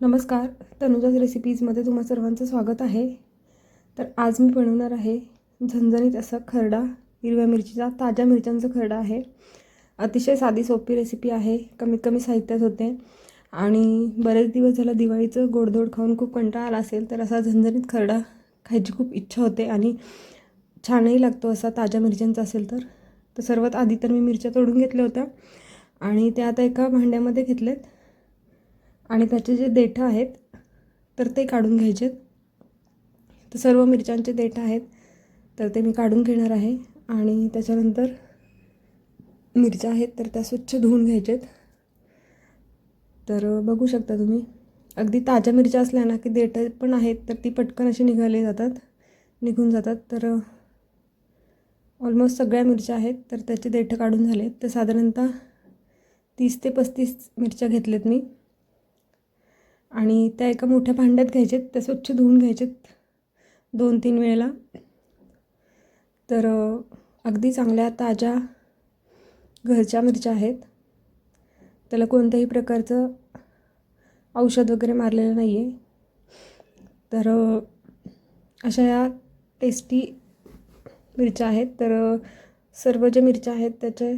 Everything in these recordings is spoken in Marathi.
नमस्कार तनुजाज रेसिपीजमध्ये तुम्हा सर्वांचं स्वागत आहे. तर आज मी बनवणार आहे झणझणीत असा खरडा हिरव्या मिरचीचा ताज्या मिरच्यांचा खरडा आहे. अतिशय साधी सोपी रेसिपी आहे कमीत कमी साहित्यात होते. आणि बरेच दिवस झालं दिवाळीचं गोडधोड खाऊन खूप कंटाळा आला असेल तर असा झणझणीत खरडा खायची खूप इच्छा होते आणि छानही लागतो असा ताज्या मिरच्यांचा असेल तर. तर सर्वात आधी तर मी मिरच्या तोडून घेतल्या होत्या आणि त्या आता एका भांड्यामध्ये घेतलेत आणि त्याचे जे देठं आहेत तर ते काढून घ्यायचेत. तर सर्व मिरच्यांचे देठं आहेत तर ते मी काढून घेणार आहे. आणि त्याच्यानंतर मिरच्या आहेत तर त्या स्वच्छ धुवून घ्यायचेत. तर बघू शकता तुम्ही. अगदी ताज्या मिरच्या असल्या ना की देठं पण आहेत तर ती पटकन अशी निघाले जातात निघून जातात. तर ऑलमोस्ट सगळ्या मिरच्या आहेत तर त्याचे देठं काढून झाले तर साधारणतः तीस ते पस्तीस मिरच्या घेतल्यात मी. आणि त्या एका मोठ्या भांड्यात घ्यायचेत त्या स्वच्छ धुवून घ्यायचेत दोन तीन वेळेला. तर अगदी चांगल्या ताज्या घरच्या मिरच्या आहेत. त्याला कोणत्याही प्रकारचं औषध वगैरे मारलेलं नाही आहे तर अशा या टेस्टी मिरच्या आहेत. तर सर्व ज्या मिरच्या आहेत त्याचे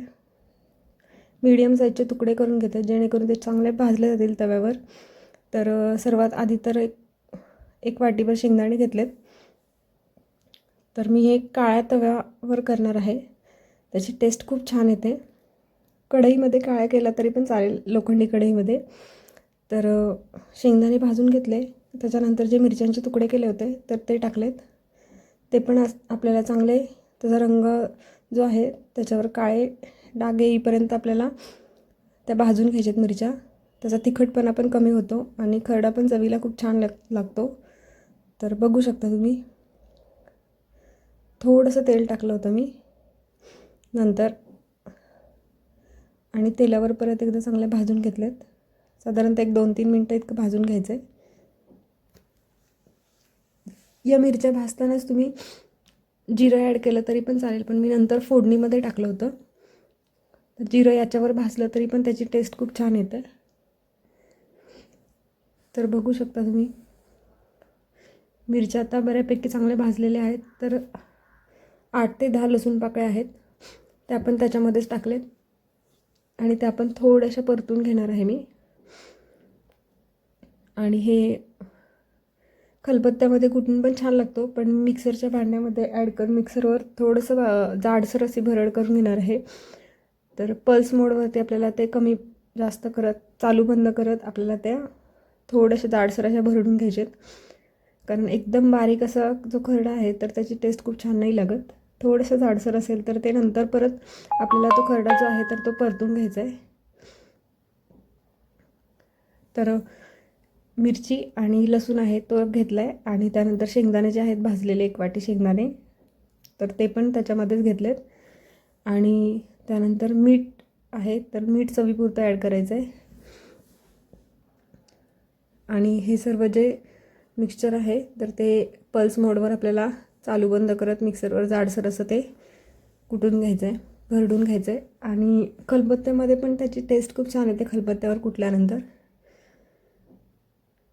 मीडियम साईजचे तुकडे करून घेतात जेणेकरून ते चांगले भाजले जातील तव्यावर. तर सर्वात आधी तर एक एक वाटीभर शेंगदाणे घेतलेत. तर मी हे काळ्या तव्यावर करणार आहे. त्याची टेस्ट खूप छान येते. कढईमध्ये काळ्या केला तरी पण चालेल लोखंडी कढईमध्ये. तर शेंगदाणे भाजून घेतले. त्याच्यानंतर जे मिरच्यांचे तुकडे केले होते तर ते टाकलेत. ते पण आपल्याला चांगले त्याचा रंग जो आहे त्याच्यावर काळे डाग येईपर्यंत आपल्याला त्या भाजून घ्यायच्यात मिरच्या. त्याचा तिखटपणा पण कमी होतो आणि खरडा पण चवीला खूप छान लाग लागतो. तर बघू शकता तुम्ही. थोडंसं तेल टाकलं होतं मी. नंतर. आणि तेलावर परत एकदा चांगले भाजून घेतलेत. साधारणतः एक दोन तीन मिनटं इतकं भाजून घ्यायचं आहे या मिरच्या भाजतानाच तुम्ही जिरं ॲड केलं तरी पण चालेल पण मी नंतर फोडणीमध्ये टाकलं होतं. तर जिरं याच्यावर भाजलं तरी पण त्याची टेस्ट खूप छान येते. तर बघू शकता तुम्ही. मिरच्या आता बऱ्यापैकी चांगल्या भाजलेल्या आहेत. तर आठ ते दहा लसूण पाकळ्या आहेत. त्या पण त्याच्यामध्येच टाकलेत. आणि त्या पण थोड्याशा परतून घेणार आहे मी. आणि हे खलबत्त्यामध्ये कुठून पण छान लागतो. पण मिक्सरच्या भांड्यामध्ये ॲड करून मिक्सरवर थोडंसं जाडसर अशी भरड करून घेणार आहे. तर पल्स मोडवरती आपल्याला ते कमी जास्त करत चालू बंद करत आपल्याला त्या थोड्याशा जाडसर अशा भरडून घ्यायचेत. कारण एकदम बारीक असा जो खरडा आहे तर त्याची टेस्ट खूप छान नाही लागत. थोडंसं जाडसर असेल तर ते नंतर परत आपल्याला तो खरडा जो आहे तर तो परतून घ्यायचा आहे. तर मिरची आणि लसूण आहे तो घेतला आहे आणि त्यानंतर शेंगदाणे जे आहेत भाजलेले एक वाटी शेंगदाणे तर ते पण त्याच्यामध्येच घेतलेत. आणि त्यानंतर मीठ आहे तर मीठ चवीपुरतं ॲड करायचं आहे आणि हे सर्व जे मिक्सचर आहे तर ते पल्स मोडवर आपल्याला चालू बंद करत मिक्सरवर जाडसर असं ते कुटून घ्यायचं आहे भरडून घ्यायचं आहे आणि खलबत्त्यामध्ये पण त्याची टेस्ट खूप छान येते खलबत्त्यावर कुटल्यानंतर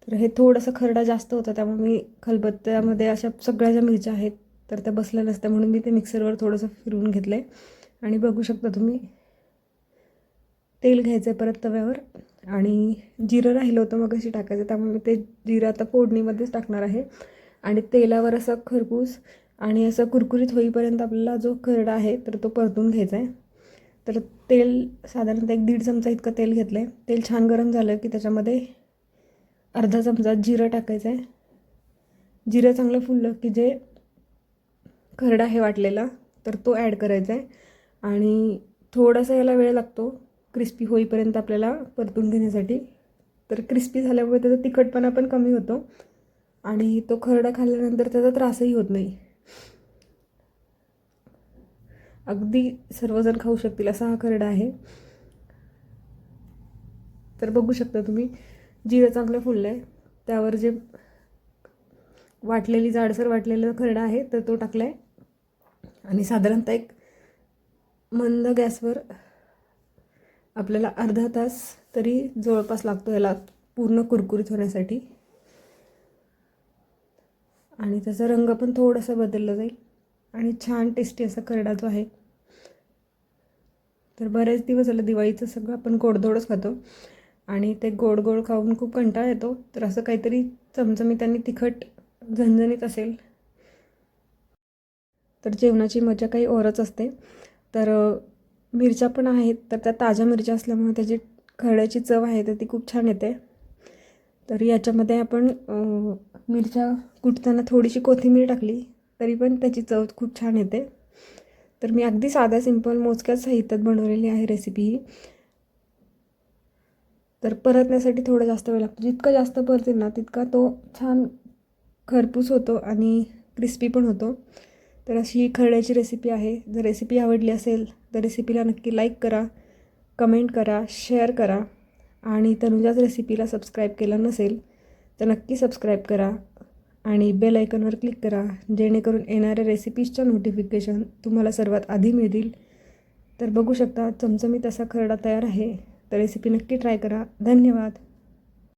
तर हे थोडंसं खरडा जास्त होता त्यामुळे मी खलबत्त्यामध्ये अशा सगळ्या ज्या मिरच्या आहेत तर त्या बसल्या नसत्या म्हणून मी ते मिक्सरवर थोडंसं फिरवून घेतलं आहे आणि बघू शकता तुम्ही तेल घ्यायचं आहे परत तव्यावर आणि जिरं राहिलं होतं मग अशी टाकायचं त्यामुळे मी ते जिरं आता फोडणीमध्येच टाकणार आहे. आणि तेलावर असं खरपूस आणि असं कुरकुरीत होईपर्यंत आपल्याला जो खरडा आहे तर तो परतून घ्यायचा आहे तर तेल साधारणतः एक दीड चमचा इतकं तेल घेतलं आहे तेल छान गरम झालं की त्याच्यामध्ये अर्धा चमचा जिरं टाकायचं आहे जिरं चांगलं फुललं की जे खरडा आहे वाटलेला तर तो ॲड करायचा आहे आणि थोडासा याला वेळ लागतो. क्रिस्पी होईपर्यंत आपल्याला परतून घेण्यासाठी. तर क्रिस्पी झाल्यामुळे त्याचा तिखटपणा पण कमी होतो आणि तो खरडा खाल्ल्यानंतर त्याचा त्रासही होत नाही. अगदी सर्वजण खाऊ शकतील असा हा खरडा आहे. तर बघू शकता तुम्ही जिरं चांगलं फुललं आहे त्यावर जे वाटलेली जाडसर वाटलेलं खरडा आहे तर तो टाकला आहे आणि साधारणतः एक मंद गॅसवर आपल्याला अर्धा तास तरी जवळपास लागतो याला पूर्ण कुरकुरीत होण्यासाठी. आणि त्याचा रंग पण थोडासा बदलला जाईल. आणि छान टेस्टी असा करडा जो आहे. तर बरेच दिवस झालं दिवाळीचं सगळं आपण गोडधोडच खातो. आणि ते गोड गोड खाऊन खूप कंटाळा येतो. तर असं काहीतरी चमचमीत आणि तिखट झणझणीत असेल. तर जेवणाची मजा काही ओरच असते. तर मिरच्या पण आहेत तर त्या ताज्या मिरच्या असल्यामुळे त्याची खरड्याची चव आहे तर ती खूप छान येते. तर याच्यामध्ये आपण मिरच्या कुटताना थोडीशी कोथिंबीर टाकली तरी पण त्याची चव खूप छान येते. तर मी अगदी साध्या सिंपल मोजक्याच साहित्यात बनवलेली आहे रेसिपी ही. तर परतण्यासाठी थोडं जास्त वेळ लागतो. जितका जास्त परतेल ना तितका तो छान खरपूस होतो आणि क्रिस्पी पण होतो. तर अशी ही खरड्याची रेसिपी आहे. जर रेसिपी आवडली असेल तर रेसिपीला नक्की लाईक करा कमेंट करा शेअर करा आणि तनुजाच रेसिपीला सबस्क्राईब केलं नसेल तर नक्की सबस्क्राईब करा आणि बेल आयकॉनवर क्लिक करा जेणेकरून येणाऱ्या रेसिपीजच्या नोटिफिकेशन तुम्हाला सर्वात आधी मिळतील. तर बघू शकता चमचमीत असा खरडा तयार आहे. तर रेसिपी नक्की ट्राय करा. धन्यवाद.